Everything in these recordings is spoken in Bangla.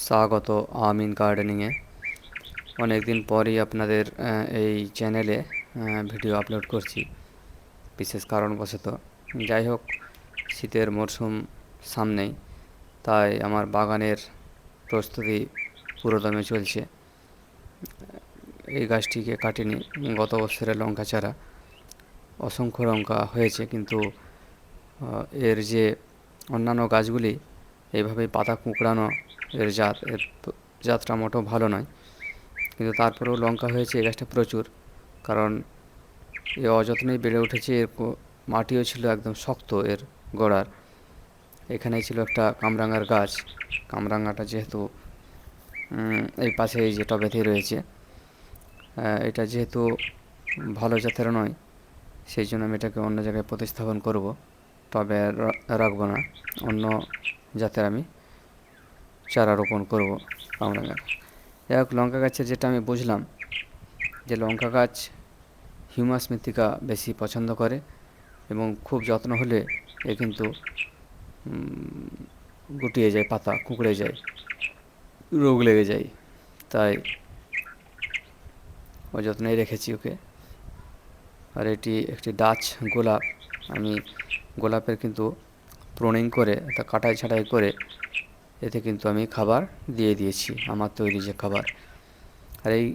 স্বাগত আমিন গার্ডেনিংয়ে। অনেক দিন পরই আপনাদের এই চ্যানেলে ভিডিও আপলোড করছি, বিশেষ কারণবশত। যাই হোক, শীতের মরশুম সামনেই, তাই আমার বাগানের প্রস্তুতি পুরোদমে চলছে। এই গাছটিকে কাটিনি, গত বছরের লঙ্কা চারা। অসংখ্য লঙ্কা হয়েছে, কিন্তু এর যে অন্যান্য গাছগুলি এইভাবে পাতা কুঁকড়ানো এর জাত, এর জাতটা মোটেও ভালো নয়। কিন্তু তারপরেও লঙ্কা হয়েছে, এই গাছটা প্রচুর। কারণ এ অযত্নেই বেড়ে উঠেছে, এর মাটিও ছিল একদম শক্ত এর গোড়ার। এখানেই ছিল একটা কামরাঙার গাছ। কামরাঙাটা যেহেতু এই পাশে এই যে টবেতেই রয়েছে এটা যেহেতু ভালো জাতের নয়, সেই জন্য আমি এটাকে অন্য জায়গায় প্রতিস্থাপন করব। টবে রাখব না, অন্য জাতের আমি চারা রোপণ করব কামরাঙার যাই হোক, লঙ্কা গাছের যেটা আমি বুঝলাম যে লঙ্কা গাছ হিউমাস মৃত্তিকা বেশি পছন্দ করে এবং খুব যত্ন হলে এ কিন্তু গুটিয়ে যায়, পাতা কুঁকড়ে যায়, রোগ লেগে যায়। তাই ও যত্নেই রেখেছি ওকে। আর এটি একটি ডাচ গোলাপ। আমি গোলাপের কিন্তু প্রোনিং করে, তা কাটাই ছাটাই করে এতে কিন্তু আমি খাবার দিয়ে দিয়েছি, আমার তৈরি যে খাবার। আর এই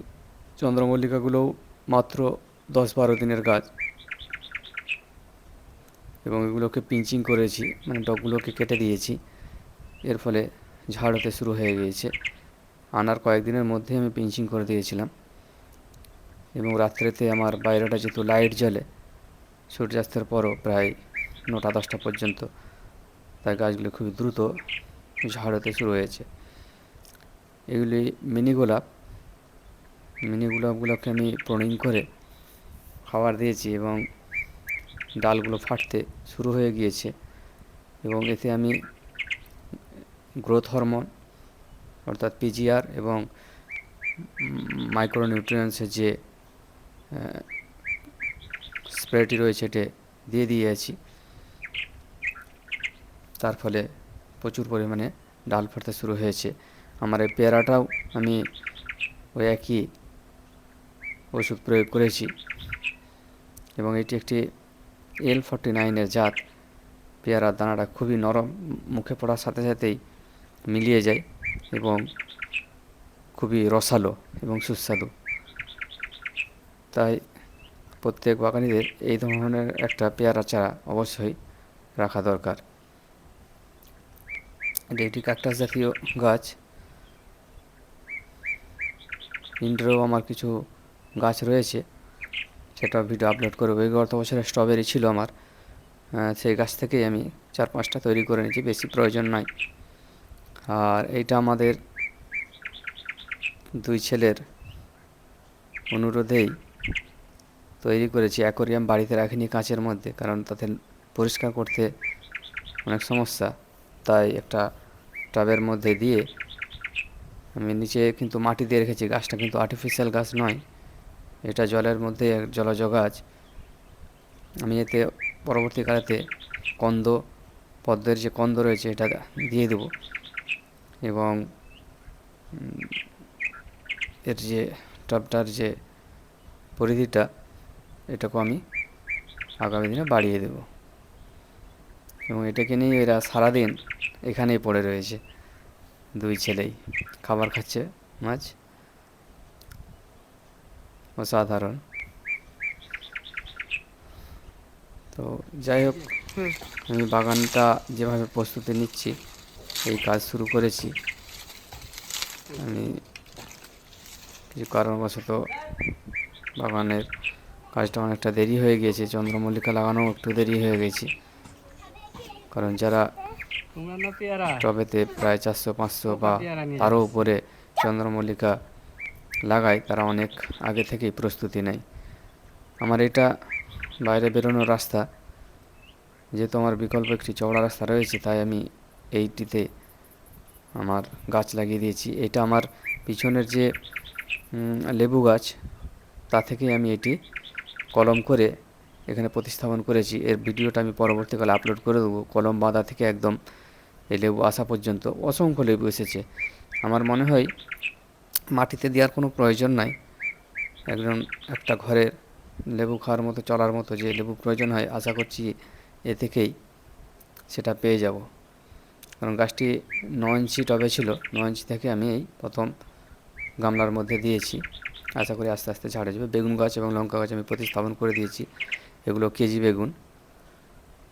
চন্দ্রমল্লিকাগুলোও মাত্র দশ বারো দিনের গাছ। এবং এগুলোকে পিঞ্চিং করেছি মানে ডগগুলোকে কেটে দিয়েছি। এর ফলে ঝাড় হতে শুরু হয়ে গিয়েছে। আনার কয়েকদিনের মধ্যে আমি পিঞ্চিং করে দিয়েছিলাম। এবং রাত্রেতে আমার বাইরেটা যেহেতু লাইট জ্বলে, সূর্যাস্তের পরও প্রায় নটা দশটা পর্যন্ত, তাই গাছগুলো খুবই দ্রুত ঝাড় হতে শুরু হয়েছে। এগুলি মিনি গোলাপ। মিনি গোলাপগুলোকে আমি প্রোনিং করে খাবার দিয়েছি এবং ডালগুলো ফাটতে শুরু হয়ে গিয়েছে এবং এতে আমি গ্রোথ হরমোন অর্থাৎ পিজিআর এবং মাইক্রোনিউট্রিয়েন্টসের যে স্প্রেটি রয়েছে এটে দিয়ে দিয়েছি। তার ফলে প্রচুর পরিমাণে ডাল ফাটতে শুরু হয়েছে। আমার এই পেয়ারাটাও আমি ওই একই ওষুধ প্রয়োগ করেছি। এবং এটি একটি এল ফর্টি নাইনের জাত। পেয়ারার দানাটা খুবই নরম, মুখে পড়ার সাথে সাথেই মিলিয়ে যায় এবং খুবই রসালো এবং সুস্বাদু। তাই প্রত্যেক বাগানিদের এই ধরনের একটা পেয়ারা চারা অবশ্যই রাখা দরকার। এটি একটি ক্যাকটাস জাতীয় গাছ। ইন্ডোরেও আমার কিছু গাছ রয়েছে, সেটা ভিডিও আপলোড করব। এই গত বছরে স্ট্রবেরি ছিল আমার। সেই গাছ থেকেই আমি চার পাঁচটা তৈরি করে নিয়েছি, বেশি প্রয়োজন নাই। আর এইটা আমাদের দুই ছেলের অনুরোধেই তৈরি করেছি। অ্যাকোরিয়াম বাড়িতে রাখিনি কাঁচের মধ্যে, কারণ তাতে পরিষ্কার করতে অনেক সমস্যা। তাই একটা টবের মধ্যে দিয়ে আমি নিচে কিন্তু মাটি দিয়ে রেখেছি। গাছটা কিন্তু আর্টিফিশিয়াল গাছ নয়। এটা জলের মধ্যে জলজ গাছ আমি এতে পরবর্তীকালেতে কন্দ, পদ্মের যে কন্দ রয়েছে এটা দিয়ে দেবো। এবং এর যে টবটার যে পরিধিটা, এটাকেও আমি আগামী দিনে বাড়িয়ে দেব। এবং এটাকে নিয়ে এরা সারাদিন এখানেই পড়ে রয়েছে। দুই ছেলেই খাবার খাচ্ছে মাছ। অসাধারণ। তো যাই হোক আমি বাগানটা যেভাবে প্রস্তুতি নিচ্ছি এই কাজ শুরু করেছি। আমি কিছু কারণবশত বাগানের কাজটা অনেকটা দেরি হয়ে গিয়েছে। চন্দ্রমল্লিকা লাগানো একটু দেরি হয়ে গেছে। কারণ যারা টবেতে প্রায় চারশো পাঁচশো বা তারও উপরে চন্দ্রমল্লিকা লাগায় তারা অনেক আগে থেকেই প্রস্তুতি নেয়। আমার এটা বাইরে বেরোনোর রাস্তা যেহেতু আমার বিকল্প একটি চওড়া রাস্তা রয়েছে তাই আমি এইটিতে আমার গাছ লাগিয়ে দিয়েছি। এটা আমার পিছনের যে লেবু গাছ তা থেকেই আমি এটি কলম করে এখানে প্রতিস্থাপন করেছি। এর ভিডিওটা আমি পরবর্তীকালে আপলোড করে দেবো। কলম বাঁধা থেকে একদম এই লেবু আসা পর্যন্ত অসংখ্য লেবু এসেছে। আমার মনে হয় মাটিতে দেওয়ার কোনো প্রয়োজন নাই। একজন একটা ঘরের লেবু খাওয়ার মতো, চলার মতো যে লেবু প্রয়োজন হয়, আশা করছি এ থেকেই সেটা পেয়ে যাব। কারণ গাছটি ন ইঞ্চি টবে ছিল ন ইঞ্চি থেকে আমি এই প্রথম গামলার মধ্যে দিয়েছি। আশা করি আস্তে আস্তে ঝাড়ে যাবে। বেগুন গাছ এবং লঙ্কা গাছ আমি প্রতিস্থাপন করে দিয়েছি। এগুলো কেজি বেগুন।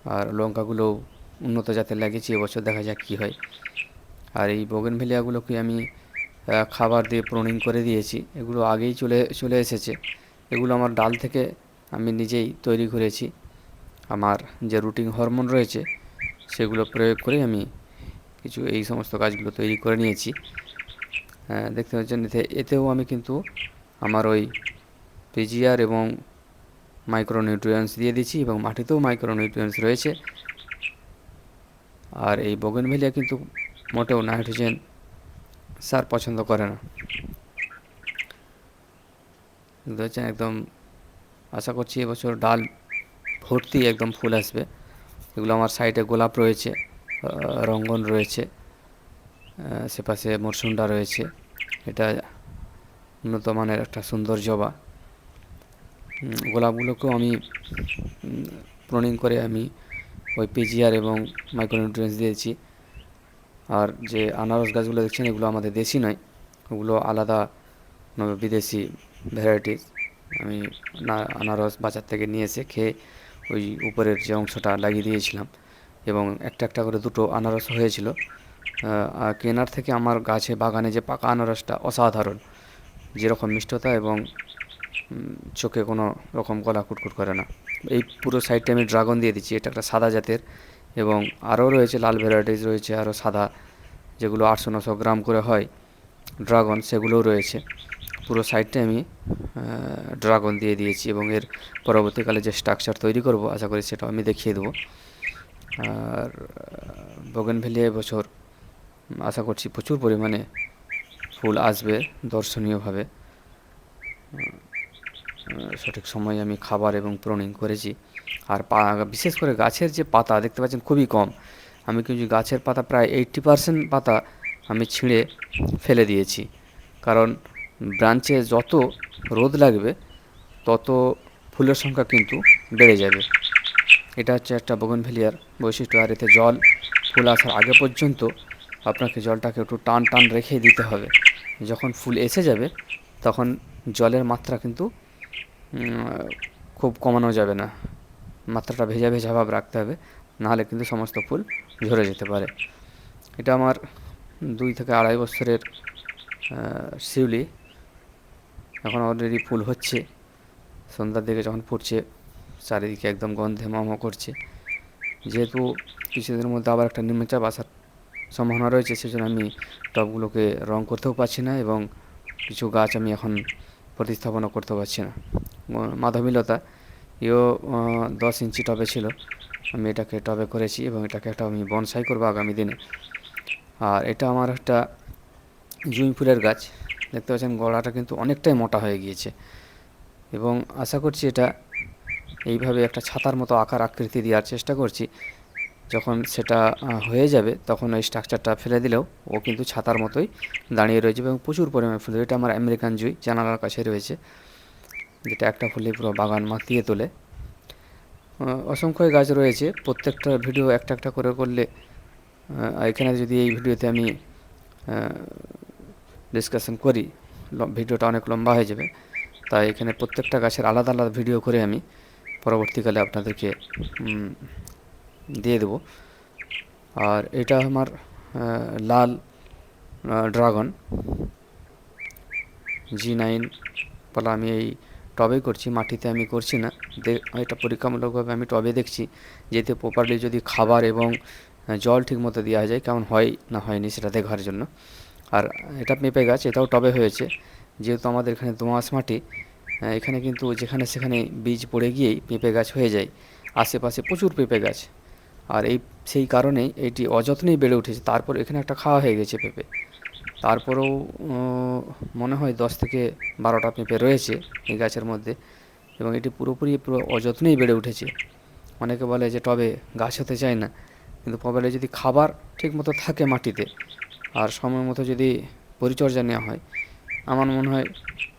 আর লঙ্কাগুলো উন্নত জাতের লাগিয়েছি এবছর দেখা যাক কী হয়। আর এই বোগেনভেলিয়াগুলোকে আমি খাবার দিয়ে প্রোনিং করে দিয়েছি, এগুলো আগেই চলে চলে এসেছে। এগুলো আমার ডাল থেকে আমি নিজেই তৈরি করেছি। আমার যে রুটিন হরমোন রয়েছে, সেগুলো প্রয়োগ করে আমি কিছু এই সমস্ত গাছগুলো তৈরি করে নিয়েছি। দেখতে পাচ্ছেন, এতে, এতেও আমি কিন্তু আমার ওই পিজিআর এবং মাইক্রোনিউট্রিয়েন্টস দিয়ে দিচ্ছি এবং মাটিতেও মাইক্রোনিউট্রিয়েন্টস রয়েছে। আর এই বগেনভেলিয়া কিন্তু মোটেও নাইট্রোজেন সার পছন্দ করে না। একদম আশা করছি এবছর ডাল ভর্তি একদম ফুল আসবে। এগুলো আমার সাইডে গোলাপ রয়েছে রঙ্গন রয়েছে সেপাশে মরসুন্ডা রয়েছে। এটা উন্নত মানের একটা সুন্দর জবা। গোলাপগুলোকেও আমি প্রনিং করে আমি ওই পিজিআর এবং মাইক্রোনিউট্রিয়েন্টস দিয়েছি। আর যে আনারস গাছগুলো দেখছেন, এগুলো আমাদের দেশি নয়, ওগুলো আলাদা নবে বিদেশি ভ্যারাইটিস আমি না, আনারস বাজার থেকে নিয়ে এসে খেয়ে ওই উপরের যে অংশটা লাগিয়ে দিয়েছিলাম এবং একটা একটা করে দুটো আনারস হয়েছিল। কেনার থেকে আমার গাছে বাগানে যে পাকা আনারসটা অসাধারণ, যেরকম মিষ্টতা এবং চোখে কোনো রকম গলা কুটকুট করে না। এই পুরো সাইডটা আমি ড্রাগন দিয়ে দিচ্ছি, এটা একটা সাদা জাতের। এবং আরও রয়েছে লাল ভ্যারাইটিস রয়েছে, আরও সাদা, যেগুলো আটশো নশো গ্রাম করে হয়। ড্রাগন সেগুলোও রয়েছে। পুরো সাইডটা আমি ড্রাগন দিয়ে দিয়েছি এবং এর পরবর্তীকালে যে স্ট্রাকচার তৈরি করব, আশা করি সেটাও আমি দেখিয়ে দেবো। আর বগেনভেলিয়া এবছর, আশা করছি প্রচুর পরিমাণে ফুল আসবে, দর্শনীয়ভাবে। সঠিক সময়ে আমি খাবার এবং প্রনিং করেছি। আর বিশেষ করে গাছের যে পাতা দেখতে পাচ্ছেন খুবই কম। আমি কিন্তু গাছের পাতা প্রায় এইট্টি পারসেন্ট পাতা আমি ছিঁড়ে ফেলে দিয়েছি। কারণ ব্রাঞ্চে যত রোদ লাগবে, তত ফুলের সংখ্যা কিন্তু বেড়ে যাবে। এটা হচ্ছে একটা বগনভেলিয়ার বৈশিষ্ট্য। আর এতে জল, ফুল আসার আগে পর্যন্ত আপনাকে জলটাকে একটু টান টান রেখে দিতে হবে। যখন ফুল এসে যাবে, তখন জলের মাত্রা কিন্তু খুব কমানো যাবে না। মাত্রাটা ভেজা ভেজা ভাব রাখতে হবে, নাহলে কিন্তু সমস্ত ফুল ঝরে যেতে পারে। এটা আমার দুই থেকে আড়াই বছরের শিউলি। এখন অলরেডি ফুল হচ্ছে। সন্ধ্যার দিকে যখন ফুটছে, চারিদিকে একদম গন্ধে মম করছে। যেহেতু কিছুদিনের মধ্যে আবার একটা নিম্নচাপ আসার সম্ভাবনা রয়েছে, সেজন্য আমি টবগুলোকে রং করতেও পারছি না এবং কিছু গাছ আমি এখন প্রতিস্থাপনও করতে পারছি না। মাধবীলতা এও দশ ইঞ্চি টবে ছিল। আমি এটাকে টবে করেছি এবং এটাকে একটা আমি বনসাই করব আগামী দিনে। আর এটা আমার একটা জুঁই ফুলের গাছ। দেখতে পাচ্ছেন গলাটা কিন্তু অনেকটাই মোটা হয়ে গিয়েছে। এবং আশা করছি এটা এইভাবে একটা ছাতার মতো আকার আকৃতি দেওয়ার চেষ্টা করছি। যখন সেটা হয়ে যাবে, তখন ওই স্ট্রাকচারটা ফেলে দিলেও ও কিন্তু ছাতার মতোই দাঁড়িয়ে রয়েছে এবং প্রচুর পরিমাণে ফুল এটা আমার আমেরিকান জুই, জানালার কাছে রয়েছে, যেটা একটা ফুলে পুরো বাগান মাতিয়ে তোলে। অসংখ্য গাছ রয়েছে, প্রত্যেকটা ভিডিও একটা একটা করে করলে এখানে যদি এই ভিডিওতে আমি ডিসকাশন করি ভিডিওটা অনেক লম্বা হয়ে যাবে। তাই এখানে প্রত্যেকটা গাছের আলাদা আলাদা ভিডিও করে আমি পরবর্তীকালে আপনাদেরকে দিয়ে দেব। আর এটা আমার লাল ড্রাগন। জি নাইন বলা আমি এই টবে করছি, মাটিতে আমি করছি না। এটা পরীক্ষামূলকভাবে আমি টবে দেখছি। যেতে প্রপারলি যদি খাবার এবং জল ঠিকমতো দেওয়া যায়, কেমন হয় না হয়নি সেটা দেখার জন্য। আর এটা পেঁপে গাছ, এটাও টবে হয়েছে। যেহেতু আমাদের এখানে দোঁয়াশ মাটি এখানে কিন্তু যেখানে সেখানে বীজ পড়ে গিয়েই পেঁপে গাছ হয়ে যায়। আশেপাশে প্রচুর পেঁপে গাছ। আর এই সেই কারণেই এটি অযত্নেই বেড়ে উঠেছে। তারপর এখানে একটা খাওয়া হয়ে গেছে পেঁপে। তারপরেও মনে হয় দশ থেকে বারোটা পেঁপে রয়েছে এই গাছের মধ্যে এবং এটি পুরোপুরি পুরো অযত্নেই বেড়ে উঠেছে। অনেকে বলে যে টবে গাছ হতে চায় না, কিন্তু প্রবালে যদি খাবার ঠিকমতো থাকে মাটিতে আর সময় মতো যদি পরিচর্যা নেওয়া হয়, আমার মনে হয়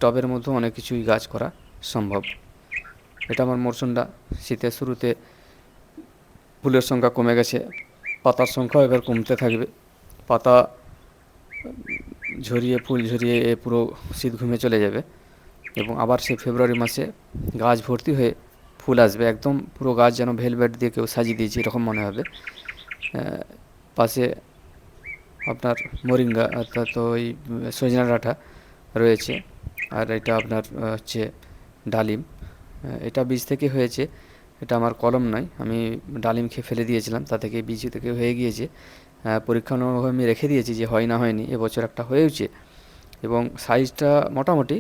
টবের মধ্যে অনেক কিছুই গাছ করা সম্ভব। এটা আমার মরসুমটা শীতের শুরুতে ফুলের সংখ্যা কমে গেছে, পাতার সংখ্যাও এবার কমতে থাকবে। পাতা ঝরিয়ে, ফুল ঝরিয়ে পুরো শীত ঘুমে চলে যাবে এবং আবার সেই ফেব্রুয়ারি মাসে গাছ ভর্তি হয়ে ফুল আসবে। একদম পুরো গাছ যেন ভেলভেট দিয়ে কেউ সাজিয়ে দিয়েছে, এরকম মনে হবে। পাশে আপনার মোরিঙ্গা, অর্থাৎ ওই সজনা ডাঁটা রয়েছে। আর এটা আপনার হচ্ছে ডালিম। এটা বীজ থেকে হয়েছে। এটা আমার কলম নয়, আমি ডালিম খেয়ে ফেলে দিয়েছিলাম, তা থেকে বীজ থেকে হয়ে গিয়েছে। পরীক্ষা পরীক্ষামূলকভাবে আমি রেখে দিয়েছি যে হয় না হয়নি, এবছর একটা হয়েওছে। এবং সাইজটা মোটামুটি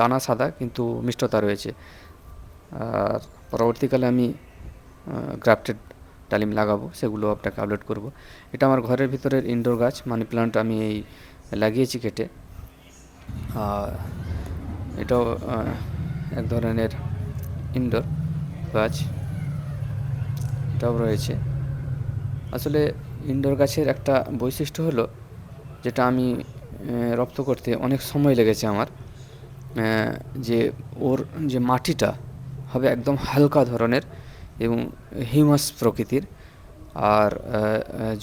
দানা সাদা কিন্তু মিষ্টতা রয়েছে। আর পরবর্তীকালে আমি গ্রাফটেড ডালিম লাগাবো, সেগুলো আপনাকে আপলোড করব। এটা আমার ঘরের ভিতরের ইনডোর গাছ মানি প্লান্ট আমি এই লাগিয়েছি কেটে। আর এটাও এক ধরনের ইনডোর গাছ এটাও রয়েছে। আসলে ইনডোর গাছের একটা বৈশিষ্ট্য হলো যেটা আমি রপ্ত করতে অনেক সময় লেগেছে আমার যে ওর যে মাটিটা হবে একদম হালকা ধরনের এবং হিউমাস প্রকৃতির আর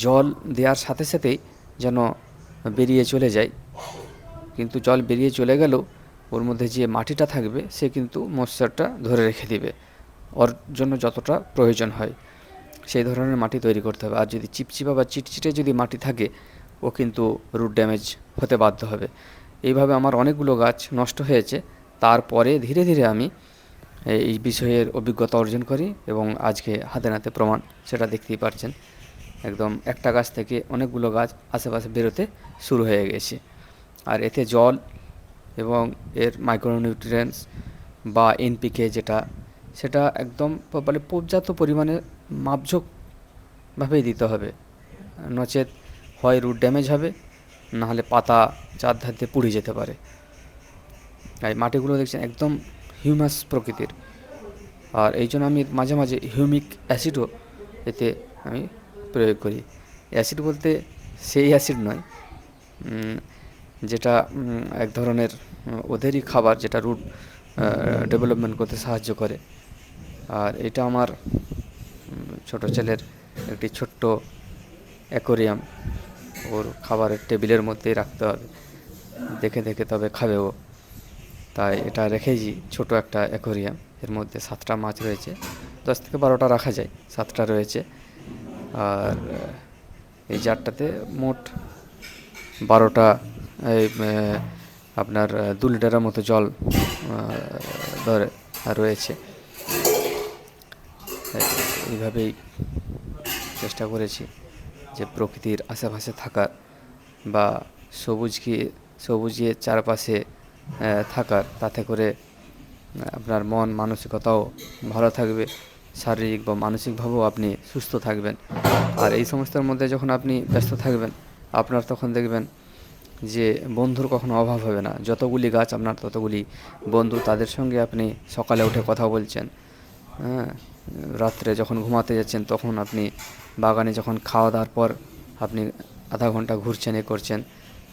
জল দেওয়ার সাথে সাথেই যেন বেরিয়ে চলে যায়। কিন্তু জল বেরিয়ে চলে গেলেও ওর মধ্যে যে মাটিটা থাকবে সে কিন্তু ময়েশ্চারটা ধরে রেখে দিবে। ওর জন্য যতটা প্রয়োজন হয়। সেই ধরনের মাটি তৈরি করতে হবে। আর যদি চিপচিপা বা চিটচিটে যদি মাটি থাকে, ও কিন্তু রুট ড্যামেজ হতে বাধ্য হবে। এইভাবে আমার অনেকগুলো গাছ নষ্ট হয়েছে। তারপরে ধীরে ধীরে আমি এই বিষয়ের অভিজ্ঞতা অর্জন করি এবং আজকে হাতে নাতে প্রমাণ সেটা দেখতেই পারছেন। একদম একটা গাছ থেকে অনেকগুলো গাছ আশেপাশে বেরোতে শুরু হয়ে গেছে। আর এতে জল এবং এর মাইক্রোনিউট্রিয়েন্টস বা এনপিকে যেটা সেটা একদম মানে পর্যাপ্ত পরিমাণে মাপঝোকভাবেই দিতে হবে। নচেত হয় রুট ড্যামেজ হবে, নাহলে পাতা চারধার দিয়ে পুড়ে যেতে পারে। আর মাটিগুলো দেখছেন একদম হিউমাস প্রকৃতির। আর এই জন্য আমি মাঝে মাঝে হিউমিক অ্যাসিডও এতে আমি প্রয়োগ করি। অ্যাসিড বলতে সেই অ্যাসিড নয় যেটা এক ধরনের ওদেরই খাবার যেটা রুট ডেভেলপমেন্ট করতে সাহায্য করে। আর এটা আমার ছোট ছেলের একটি ছোট্ট অ্যাকোরিয়াম। ওর খাবারের টেবিলের মধ্যেই রাখতে হবে। দেখে দেখে তবে খাবে ও। তাই এটা রেখেছি ছোট একটা অ্যাকোরিয়াম। এর মধ্যে সাতটা মাছ রয়েছে। দশ থেকে বারোটা রাখা যায়, সাতটা রয়েছে। আর এই জারটাতে মোট বারোটা, এই আপনার দু লিটারের মতো জল ধরে, রয়েছে। এইভাবেই চেষ্টা করেছি যে প্রকৃতির আশেপাশে থাকার বা সবুজকে সবুজের চারপাশে থাকার। তাতে করে আপনার মন মানসিকতাও ভালো থাকবে। শারীরিক বা মানসিকভাবেও আপনি সুস্থ থাকবেন। আর এই সমস্যার মধ্যে যখন আপনি ব্যস্ত থাকবেন, আপনার তখন দেখবেন যে বন্ধুর কখনো অভাব হবে না। যতগুলি গাছ আপনার, ততগুলি বন্ধু। তাদের সঙ্গে আপনি সকালে উঠে কথা বলছেন। হ্যাঁ রাত্রে যখন ঘুমাতে যাচ্ছেন, তখন আপনি বাগানে যখন খাওয়া দাওয়ার পর আপনি আধা ঘণ্টা ঘুরছেন, এ করছেন,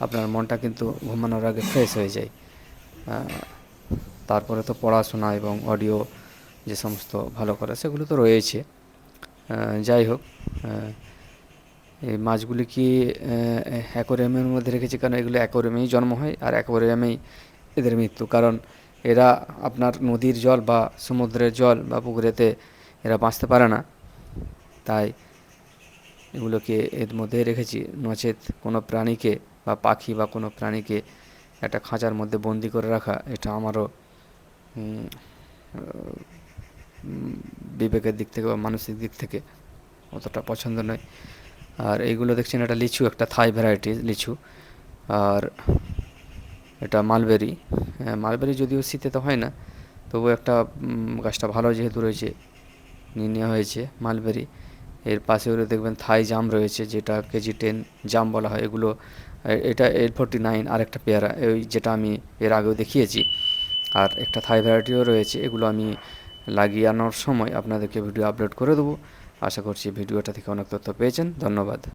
আপনার মনটা কিন্তু ঘুমানোর আগে ফ্রেশ হয়ে যায়। তারপরে তো পড়াশোনা এবং অডিও যে সমস্ত ভালো করা, সেগুলো তো রয়েছে। যাই হোক এই মাছগুলি কি অ্যাকোরিয়ামের মধ্যে রেখেছি? কারণ এগুলো অ্যাকোরিয়ামেই জন্ম হয়, আর অ্যাকোরিয়ামেই এদের মৃত্যু। কারণ এরা আপনার নদীর জল বা সমুদ্রের জল বা পুকুরেতে এরা বাঁচতে পারে না। তাই এগুলোকে এর মধ্যে রেখেছি। নচেত কোনো প্রাণীকে বা পাখি বা কোনো প্রাণীকে একটা খাঁচার মধ্যে বন্দি করে রাখা এটা আমারও বিবেকের দিক থেকে বা মানসিক দিক থেকে অতটা পছন্দ নয়। আর এইগুলো দেখছেন এটা লিচু একটা থাই ভ্যারাইটি লিচু। আর এটা মালবেরি। হ্যাঁ, মালবেরি যদিও শীতে তো হয় না তবু একটা গাছটা ভালো যেহেতু রয়েছে নিয়ে নেওয়া হয়েছে, মালবেরি। এর পাশে ওরা দেখবেন থাই জাম রয়েছে, যেটা কেজি টেন জাম বলা হয়। এগুলো এটা এইট ফোরটি নাইন আর একটা পেয়ারা, ওই যেটা আমি এর আগেও দেখিয়েছি। আর একটা থাই ভ্যারাইটিও রয়েছে, এগুলো আমি লাগিয়ে আনার সময় আপনাদেরকে ভিডিও আপলোড করে দেবো। আশা করছি ভিডিওটা থেকে অনেক তথ্য পেয়েছেন, ধন্যবাদ।